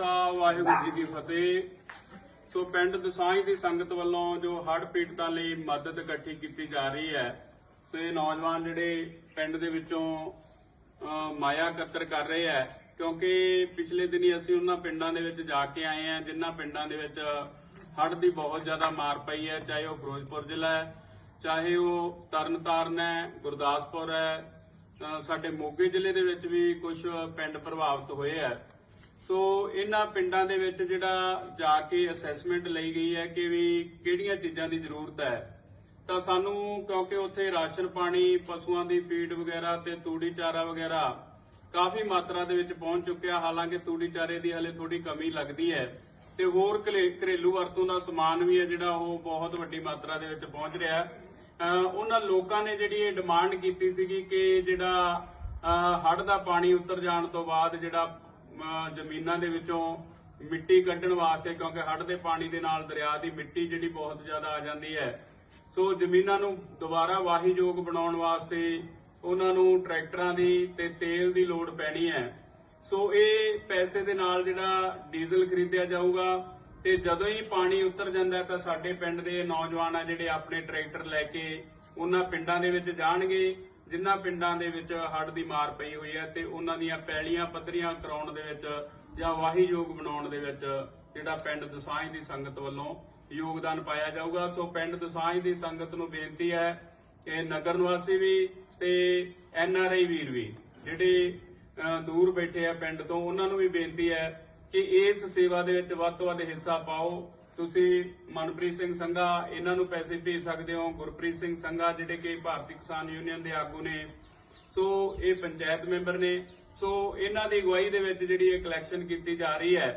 ਖਾਲਸਾ ਵਾਹਿਗੁਰੂ ਜੀ ਕੀ ਫਤਿਹ। ਸੋ ਪਿੰਡ ਦਸਾਂਝ ਦੀ ਸੰਗਤ ਵੱਲੋਂ ਜੋ ਹੜ੍ਹ ਪੀੜਤਾਂ ਲਈ ਮਦਦ ਇਕੱਠੀ ਕੀਤੀ ਜਾ ਰਹੀ ਹੈ, ਸੋ ਇਹ ਨੌਜਵਾਨ ਜਿਹੜੇ ਪਿੰਡ ਦੇ ਵਿੱਚੋਂ ਮਾਇਆ ਇਕੱਤਰ ਕਰ ਰਹੇ ਹੈ, ਕਿਉਂਕਿ ਪਿਛਲੇ ਦਿਨੀ ਅਸੀਂ ਉਹਨਾਂ ਪਿੰਡਾਂ ਦੇ ਵਿੱਚ ਜਾ ਕੇ ਆਏ ਹਾਂ, ਜਿਨ੍ਹਾਂ ਪਿੰਡਾਂ ਦੇ ਵਿੱਚ ਹੜ੍ਹ ਦੀ ਬਹੁਤ ਜ਼ਿਆਦਾ ਮਾਰ ਪਈ ਹੈ, ਚਾਹੇ ਉਹ ਫਿਰੋਜ਼ਪੁਰ ਜ਼ਿਲ੍ਹਾ ਹੈ, ਚਾਹੇ ਉਹ ਤਰਨਤਾਰਨ ਹੈ, ਗੁਰਦਾਸਪੁਰ ਹੈ ਸਾਡੇ ਮੋਗੇ ਜ਼ਿਲ੍ਹੇ ਦੇ ਵਿੱਚ ਵੀ ਕੁਝ ਪਿੰਡ ਪ੍ਰਭਾਵਿਤ ਹੋਏ ਹੈ। ਸੋ ਇਹਨਾਂ ਪਿੰਡਾਂ ਦੇ ਵਿੱਚ ਜਿਹੜਾ ਜਾ ਕੇ ਅਸੈਸਮੈਂਟ ਲਈ ਗਈ ਹੈ ਕਿ ਵੀ ਕਿਹੜੀਆਂ ਚੀਜ਼ਾਂ ਦੀ ਜ਼ਰੂਰਤ ਹੈ, ਤਾਂ ਸਾਨੂੰ ਕਿਉਂਕਿ ਉੱਥੇ ਰਾਸ਼ਨ ਪਾਣੀ, ਪਸ਼ੂਆਂ ਦੀ ਫੀਡ ਵਗੈਰਾ ਤੇ ਤੂੜੀ ਚਾਰਾ ਵਗੈਰਾ ਕਾਫੀ ਮਾਤਰਾ ਦੇ ਵਿੱਚ ਪਹੁੰਚ ਚੁੱਕਿਆ। ਹਾਲਾਂਕਿ ਤੂੜੀ ਚਾਰੇ ਦੀ ਹਲੇ ਥੋੜੀ ਕਮੀ ਲੱਗਦੀ ਹੈ ਤੇ ਹੋਰ ਘਰੇ- ਘਰੇਲੂ ਵਰਤੋਂ ਦਾ ਸਮਾਨ ਵੀ ਹੈ ਜਿਹੜਾ ਉਹ ਬਹੁਤ ਵੱਡੀ ਮਾਤਰਾ ਦੇ ਵਿੱਚ ਪਹੁੰਚ ਰਿਹਾ। ਉਹਨਾਂ ਲੋਕਾਂ ਨੇ ਜਿਹੜੀ ਇਹ ਡਿਮਾਂਡ ਕੀਤੀ ਸੀਗੀ ਕਿ ਜਿਹੜਾ ਹੜ ਦਾ ਪਾਣੀ ਉਤਰ ਜਾਣ ਤੋਂ ਬਾਅਦ ਜਿਹੜਾ ਜ਼ਮੀਨਾਂ ਦੇ ਵਿੱਚੋਂ ਮਿੱਟੀ ਕੱਢਣ ਵਾਸਤੇ, ਕਿਉਂਕਿ ਹੜ੍ਹ ਦੇ ਪਾਣੀ ਦੇ ਨਾਲ ਦਰਿਆ ਦੀ ਮਿੱਟੀ ਜਿਹੜੀ ਬਹੁਤ ਜ਼ਿਆਦਾ ਆ ਜਾਂਦੀ ਹੈ। ਸੋ ਜ਼ਮੀਨਾਂ ਨੂੰ ਦੁਬਾਰਾ ਵਾਹੀਯੋਗ ਬਣਾਉਣ ਵਾਸਤੇ ਉਹਨਾਂ ਨੂੰ ਟਰੈਕਟਰਾਂ ਦੀ ਤੇ ਤੇਲ ਦੀ ਲੋੜ ਪੈਣੀ ਹੈ। ਸੋ ਇਹ ਪੈਸੇ ਦੇ ਨਾਲ ਜਿਹੜਾ ਡੀਜ਼ਲ ਖਰੀਦਿਆ ਜਾਊਗਾ ਤੇ ਜਦੋਂ ਹੀ ਪਾਣੀ ਉਤਰ ਜਾਂਦਾ ਤਾਂ ਸਾਡੇ ਪਿੰਡ ਦੇ ਨੌਜਵਾਨ ਆ ਜਿਹੜੇ ਆਪਣੇ ਟਰੈਕਟਰ ਲੈ ਕੇ ਉਹਨਾਂ ਪਿੰਡਾਂ ਦੇ ਵਿੱਚ ਜਾਣਗੇ। ਜਿਨ੍ਹਾਂ ਪਿੰਡਾਂ ਦੇ ਵਿੱਚ ਹੜ੍ਹ ਦੀ ਮਾਰ ਪਈ ਹੋਈ ਹੈ ਤੇ ਉਹਨਾਂ ਦੀਆਂ ਪੈਲੀਆਂ ਪੱਧਰੀਆਂ ਕਰਾਉਣ ਦੇ ਵਿੱਚ ਜਾਂ ਵਾਹੀਯੋਗ ਬਣਾਉਣ ਦੇ ਵਿੱਚ ਜਿਹੜਾ ਪਿੰਡ ਦਸਾਂਝ ਦੀ ਸੰਗਤ ਵੱਲੋਂ ਯੋਗਦਾਨ ਪਾਇਆ ਜਾਊਗਾ। ਸੋ ਪਿੰਡ ਦਸਾਂਝ ਦੀ ਸੰਗਤ ਨੂੰ ਬੇਨਤੀ ਹੈ ਕਿ ਨਗਰ ਨਿਵਾਸੀ ਵੀ ਤੇ ਐਨ ਆਰ ਆਈ ਵੀਰ ਵੀ ਜਿਹੜੇ ਦੂਰ ਬੈਠੇ ਆ ਪਿੰਡ ਤੋਂ, ਉਹਨਾਂ ਨੂੰ ਵੀ ਬੇਨਤੀ ਹੈ ਕਿ ਇਸ ਸੇਵਾ ਦੇ ਵਿੱਚ ਵੱਧ ਤੋਂ ਵੱਧ ਹਿੱਸਾ ਪਾਓ। ਤੁਸੀਂ ਮਨਪ੍ਰੀਤ ਸਿੰਘ ਸੰਘਾ, ਇਹਨਾਂ ਨੂੰ ਪੈਸੇ ਭੇਜ ਸਕਦੇ ਹੋ, ਗੁਰਪ੍ਰੀਤ ਸਿੰਘ ਸੰਘਾ ਜਿਹੜੇ ਕਿ ਭਾਰਤੀ ਕਿਸਾਨ ਯੂਨੀਅਨ ਦੇ ਆਗੂ ਨੇ। ਸੋ ਇਹ ਪੰਚਾਇਤ ਮੈਂਬਰ ਨੇ। ਸੋ ਇਹਨਾਂ ਦੀ ਅਗਵਾਈ ਦੇ ਵਿੱਚ ਜਿਹੜੀ ਇਹ ਕਲੈਕਸ਼ਨ ਕੀਤੀ ਜਾ ਰਹੀ ਹੈ,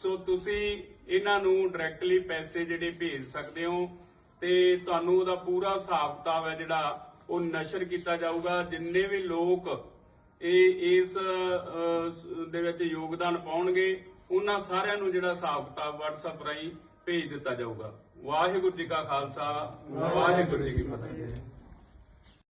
ਸੋ ਤੁਸੀਂ ਇਹਨਾਂ ਨੂੰ ਡਾਇਰੈਕਟਲੀ ਪੈਸੇ ਜਿਹੜੇ ਭੇਜ ਸਕਦੇ ਹੋ ਤੇ ਤੁਹਾਨੂੰ ਉਹਦਾ ਪੂਰਾ ਹਿਸਾਬ ਕਿਤਾਬ ਹੈ ਜਿਹੜਾ ਉਹ ਨਸ਼ਰ ਕੀਤਾ ਜਾਊਗਾ। ਜਿੰਨੇ ਵੀ ਲੋਕ ਇਹ ਇਸ ਦੇ ਵਿੱਚ ਯੋਗਦਾਨ ਪਾਉਣਗੇ, ਉਹਨਾਂ ਸਾਰਿਆਂ ਨੂੰ ਜਿਹੜਾ ਹਿਸਾਬ ਕਿਤਾਬ WhatsApp ਰਾਹੀਂ ਭੇਜ ਦਿੱਤਾ ਜਾਊਗਾ। ਵਾਹਿਗੁਰੂ ਜੀ ਕਾ ਖਾਲਸਾ ਵਾਹਿਗੁਰੂ ਜੀ ਕੀ ਫਤਿਹ।